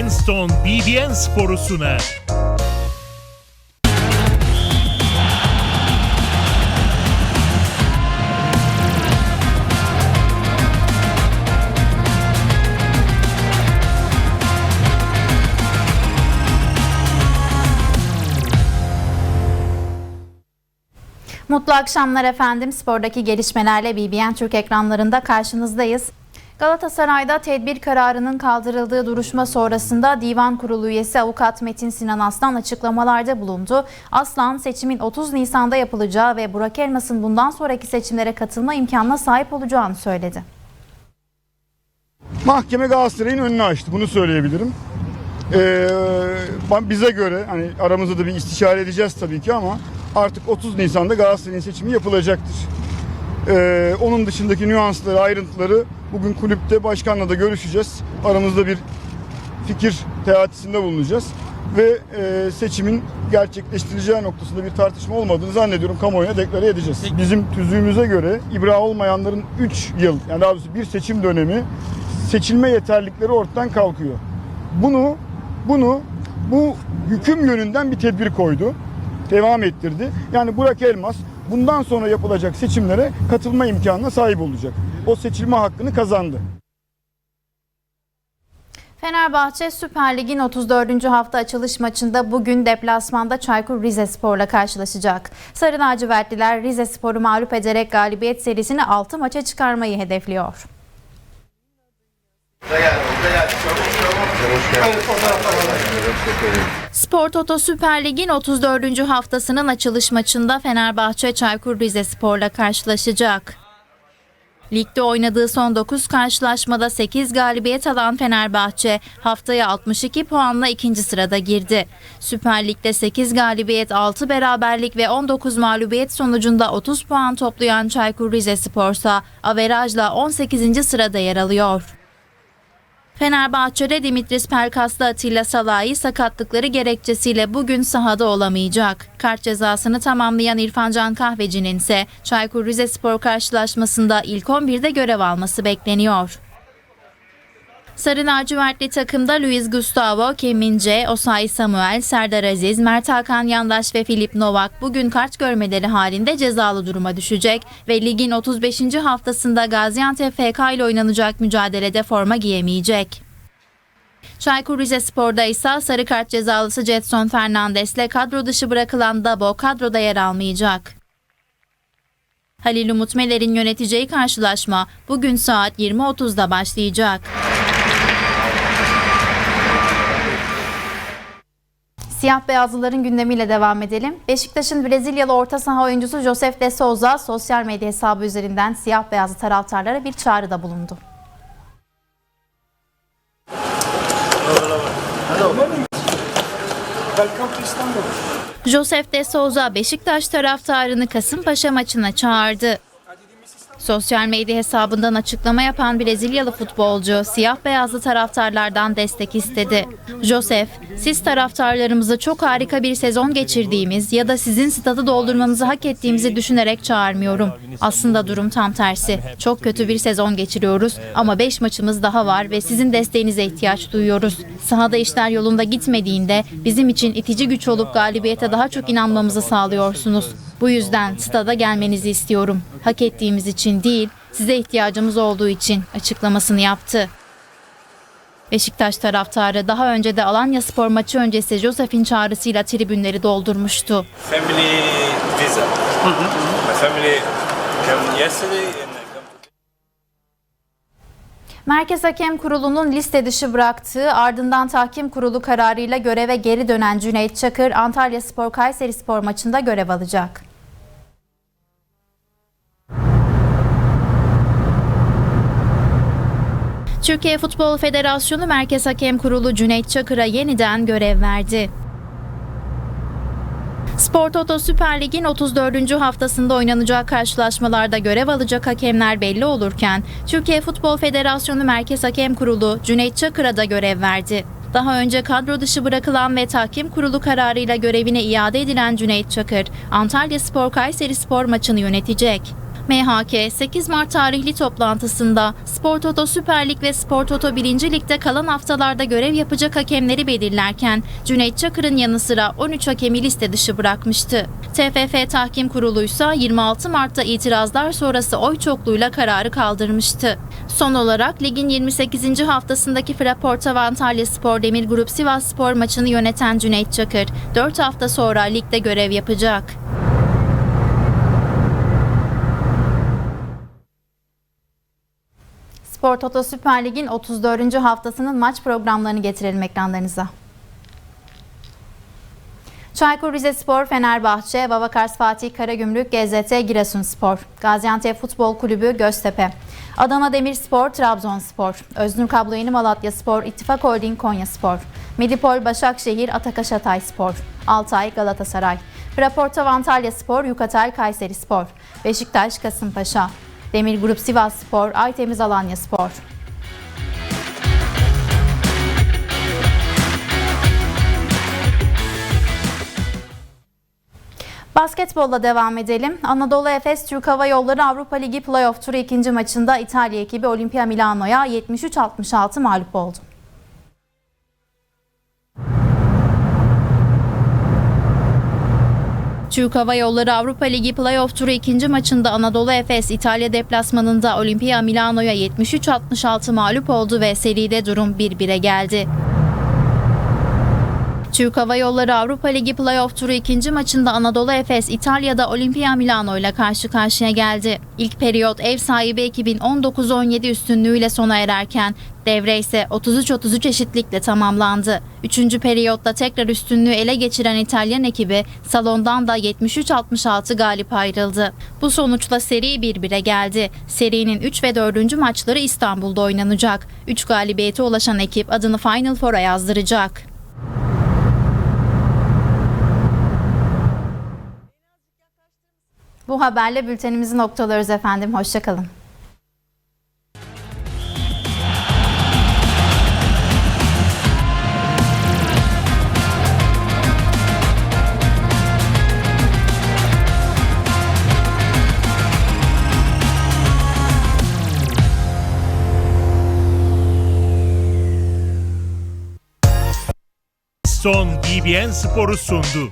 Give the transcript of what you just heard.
Enstone BBN sporu sunar. Mutlu akşamlar efendim. Spordaki gelişmelerle BBN Türk ekranlarında karşınızdayız. Galatasaray'da tedbir kararının kaldırıldığı duruşma sonrasında Divan Kurulu üyesi avukat Metin Sinan Aslan açıklamalarda bulundu. Aslan seçimin 30 Nisan'da yapılacağı ve Burak Elmas'ın bundan sonraki seçimlere katılma imkanına sahip olacağını söyledi. Mahkeme Galatasaray'ın önünü açtı. Bunu söyleyebilirim. Ee, bize göre hani aramızda da bir istişare edeceğiz tabii ki ama artık 30 Nisan'da Galatasaray'ın seçimi yapılacaktır. Ee, onun dışındaki nüansları, ayrıntıları bugün kulüpte başkanla da görüşeceğiz. Aramızda bir fikir teatisinde bulunacağız. Ve e, seçimin gerçekleştirileceği noktasında bir tartışma olmadığını zannediyorum kamuoyuna deklare edeceğiz. Bizim tüzüğümüze göre ibra olmayanların 3 yıl yani daha doğrusu bir seçim dönemi seçilme yeterlikleri ortadan kalkıyor. Bunu bunu bu hüküm yönünden bir tedbir koydu. Devam ettirdi. Yani Burak Elmas bundan sonra yapılacak seçimlere katılma imkanına sahip olacak. O seçilme hakkını kazandı. Fenerbahçe Süper Lig'in 34. hafta açılış maçında bugün deplasmanda Çaykur Rizespor'la karşılaşacak. Sarı lacivertliler Rizespor'u mağlup ederek galibiyet serisini 6 maça çıkarmayı hedefliyor. Spor Toto Süper Lig'in 34. haftasının açılış maçında Fenerbahçe Çaykur Rizespor'la karşılaşacak. Ligde oynadığı son 9 karşılaşmada 8 galibiyet alan Fenerbahçe haftaya 62 puanla ikinci sırada girdi. Süper Lig'de 8 galibiyet, 6 beraberlik ve 19 mağlubiyet sonucunda 30 puan toplayan Çaykur Rizespor ise averajla 18. sırada yer alıyor. Fenerbahçe'de Dimitris Perkas'la Atilla Salahi sakatlıkları gerekçesiyle bugün sahada olamayacak. Kart cezasını tamamlayan İrfan Can Kahveci'nin ise Çaykur Rizespor karşılaşmasında ilk 11'de görev alması bekleniyor. Sarı lacivertli takımda Luis Gustavo, Kim Min-jae, Osayi Samuel, Serdar Aziz, Mert Hakan Yandaş ve Filip Novak bugün kart görmeleri halinde cezalı duruma düşecek ve ligin 35. haftasında Gaziantep FK ile oynanacak mücadelede forma giyemeyecek. Çaykur Rizespor'da ise sarı kart cezalısı Jetson Fernandes'le kadro dışı bırakılan Dabo kadroda yer almayacak. Halil Umut Meler'in yöneteceği karşılaşma bugün saat 20.30'da başlayacak. Siyah beyazlıların gündemiyle devam edelim. Beşiktaş'ın Brezilyalı orta saha oyuncusu Josef de Souza sosyal medya hesabı üzerinden siyah beyazlı taraftarlara bir çağrıda bulundu. Josef de Souza Beşiktaş taraftarını Kasımpaşa maçına çağırdı. Sosyal medya hesabından açıklama yapan Brezilyalı futbolcu siyah beyazlı taraftarlardan destek istedi. Josef, siz taraftarlarımızı çok harika bir sezon geçirdiğimiz ya da sizin stadı doldurmanızı hak ettiğimizi düşünerek çağırmıyorum. Aslında durum tam tersi. Çok kötü bir sezon geçiriyoruz ama 5 maçımız daha var ve sizin desteğinize ihtiyaç duyuyoruz. Sahada işler yolunda gitmediğinde bizim için itici güç olup galibiyete daha çok inanmamızı sağlıyorsunuz. Bu yüzden stada gelmenizi istiyorum. Hak ettiğimiz için değil, size ihtiyacımız olduğu için açıklamasını yaptı. Beşiktaş taraftarı daha önce de Alanya Spor maçı öncesi Josef'in çağrısıyla tribünleri doldurmuştu. family visa. My family came yesterday and I come Merkez Hakem Kurulu'nun liste dışı bıraktığı ardından tahkim kurulu kararıyla göreve geri dönen Cüneyt Çakır Antalya Spor Kayseri Spor maçında görev alacak. Türkiye Futbol Federasyonu Merkez Hakem Kurulu Cüneyt Çakır'a yeniden görev verdi. Spor Toto Süper Lig'in 34. haftasında oynanacak karşılaşmalarda görev alacak hakemler belli olurken, Türkiye Futbol Federasyonu Merkez Hakem Kurulu Cüneyt Çakır'a da görev verdi. Daha önce kadro dışı bırakılan ve tahkim kurulu kararıyla görevine iade edilen Cüneyt Çakır, Antalya Spor Kayseri Spor maçını yönetecek. MHK 8 Mart tarihli toplantısında Spor Toto Süper Lig ve Spor Toto 1. Lig'de kalan haftalarda görev yapacak hakemleri belirlerken Cüneyt Çakır'ın yanı sıra 13 hakemi liste dışı bırakmıştı. TFF Tahkim Kurulu ise 26 Mart'ta itirazlar sonrası oy çokluğuyla kararı kaldırmıştı. Son olarak ligin 28. haftasındaki Fraporta ve Antalya Spor Demir Grup Sivas Spor maçını yöneten Cüneyt Çakır 4 hafta sonra ligde görev yapacak. Spor Toto Süper Lig'in 34. haftasının maç programlarını getirelim ekranlarınıza. Çaykur Rizespor, Fenerbahçe, Babakars Fatih Karagümrük, GZT Giresunspor, Gaziantep Futbol Kulübü Göztepe, Adana Demirspor, Trabzonspor, Öznur Kabloyeni Malatyaspor, İttifak Holding Konyaspor, Medipol Başakşehir, Atakaş Hatayspor, Altay Galatasaray, Fraporta Antalya Spor, Yukatel Kayseri Spor, Beşiktaş Kasımpaşa, Demir Grup Sivas Spor, Aytemiz Alanya Spor. Basketbolla devam edelim. Anadolu Efes Türk Hava Yolları Avrupa Ligi Playoff Turu ikinci maçında İtalya ekibi Olimpia Milano'ya 73-66 mağlup oldu. Türk Hava Yolları Avrupa Ligi Playoff Turu ikinci maçında Anadolu Efes İtalya deplasmanında Olimpia Milano'ya 73-66 mağlup oldu ve seride durum 1-1'e geldi. Türk Hava Yolları Avrupa Ligi Playoff Turu ikinci maçında Anadolu Efes İtalya'da Olimpia Milano ile karşı karşıya geldi. İlk periyot ev sahibi ekibin 19-17 üstünlüğüyle sona ererken devre ise 33-33 eşitlikle tamamlandı. Üçüncü periyotta tekrar üstünlüğü ele geçiren İtalyan ekibi salondan da 73-66 galip ayrıldı. Bu sonuçla seri 1-1'e geldi. Serinin 3 ve 4. maçları İstanbul'da oynanacak. 3 galibiyete ulaşan ekip adını Final Four'a yazdıracak. Bu haberle bültenimizi noktalıyoruz efendim. Hoşçakalın. Son BBN Spor'u sundu.